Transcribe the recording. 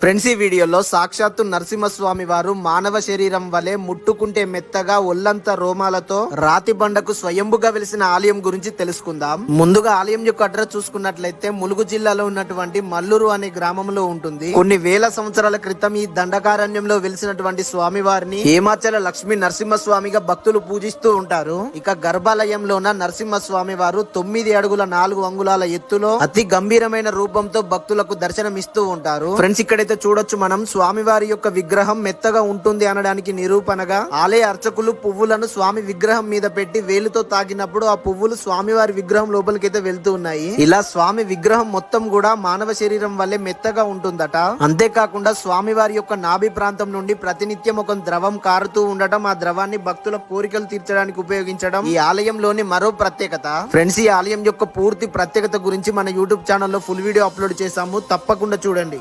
Friends ఈ వీడియోలో సాక్షాత్తు నరసింహస్వామి వారు మానవ శరీరం వలె ముట్టుకుంటే మెత్తగా ఒల్లంత రోమాలతో రాతి బండకు స్వయంభుగా వెలిసిన ఆలయం గురించి తెలుసుకుందాం. ముందుగా ఆలయం యొక్క అడ్రస్ చూసుకున్నట్లయితే ములుగు జిల్లాలో ఉన్నటువంటి మల్లూరు అనే గ్రామంలో ఉంటుంది. కొన్ని వేల సంవత్సరాల క్రితం ఈ దండకారణ్యంలో వెలిసినటువంటి స్వామి వారిని హేమాచల లక్ష్మి నరసింహస్వామిగా భక్తులు పూజిస్తూ ఉంటారు. ఇక గర్భాలయంలోన నరసింహస్వామి వారు తొమ్మిది అడుగుల నాలుగు అంగుళాల ఎత్తులో అతి గంభీరమైన రూపంతో భక్తులకు దర్శనమిస్తూ ఉంటారు. ఫ్రెండ్స్ ఇక్కడ ఇక్కడైతే చూడొచ్చు మనం స్వామివారి యొక్క విగ్రహం మెత్తగా ఉంటుంది అనడానికి నిరూపణగా ఆలయ అర్చకులు పువ్వులను స్వామి విగ్రహం మీద పెట్టి వేలుతో తాకినప్పుడు ఆ పువ్వులు స్వామివారి విగ్రహం లోపలికైతే వెళ్తూ ఉన్నాయి. ఇలా స్వామి విగ్రహం మొత్తం కూడా మానవ శరీరం వల్లే మెత్తగా ఉంటుందట. అంతేకాకుండా స్వామివారి యొక్క నాభి ప్రాంతం నుండి ప్రతినిత్యం ఒక ద్రవం కారుతూ ఉండటం ఆ ద్రవాన్ని భక్తుల కోరికలు తీర్చడానికి ఉపయోగించడం ఈ ఆలయంలోని మరో ప్రత్యేకత. ఫ్రెండ్స్ ఈ ఆలయం యొక్క పూర్తి ప్రత్యేకత గురించి మన యూట్యూబ్ ఛానల్లో ఫుల్ వీడియో అప్లోడ్ చేశాము. తప్పకుండా చూడండి.